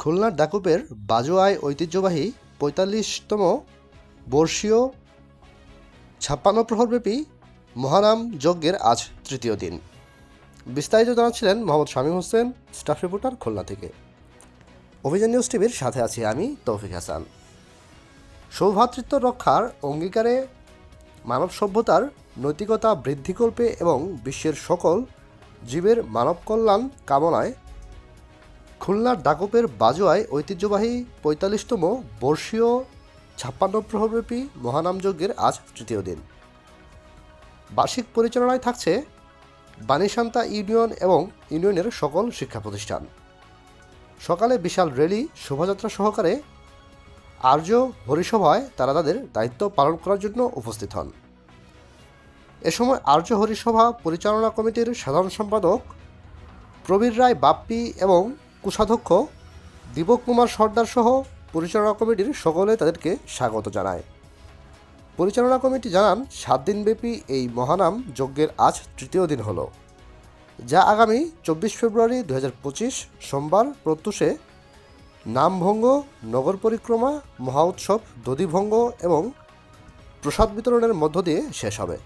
খুলনার ডাকুপের বাজোয়ায় ঐতিহ্যবাহী পঁয়তাল্লিশতম বর্ষীয় ছাপ্পান্ন প্রহরব্যাপী মহারাম যজ্ঞের আজ তৃতীয় দিন। বিস্তারিত জানাচ্ছিলেন মোহাম্মদ শামীম হোসেন, স্টাফ রিপোর্টার খুলনা থেকে। অভিযান নিউজ টিভির সাথে আছি আমি, তৌফিক হাসান। সৌভ্রাতৃত্ব রক্ষার অঙ্গীকারে মানব সভ্যতার নৈতিকতা বৃদ্ধিকল্পে এবং বিশ্বের সকল জীবের মানব কল্যাণ কামনায় খুলনার ডাকপের বাজোয়ায় ঐতিহ্যবাহী পঁয়তাল্লিশতম বর্ষীয় ছাপ্পান্ন প্রহরব্যাপী মহানাম যজ্ঞের আজ তৃতীয় দিন। বার্ষিক পরিচালনায় থাকছে বানিসান্তা ইউনিয়ন এবং ইউনিয়নের সকল শিক্ষা প্রতিষ্ঠান সকালে বিশাল র্যালি, শোভাযাত্রা সহকারে আর্য হরিসভায় তারা তাদের দায়িত্ব পালন করার জন্য উপস্থিত হন। এ সময় আর্য হরিসভা পরিচালনা কমিটির সাধারণ সম্পাদক প্রবীর রায় বাপ্পি এবং কোষাধ্যক্ষ দীপক কুমার সর্দার সহ পরিচালনা কমিটির সকলে তাদেরকে স্বাগত জানায়। পরিচালনা কমিটি জানান, সাত দিনব্যাপী এই মহানাম যজ্ঞের আজ তৃতীয় দিন হলো, যা আগামী চব্বিশ ফেব্রুয়ারি দু হাজার পঁচিশ সোমবার প্রত্যুষে নামভঙ্গ, নগর পরিক্রমা, মহা উৎসব, দধিভঙ্গ এবং প্রসাদ বিতরণের মধ্য দিয়ে শেষ হবে।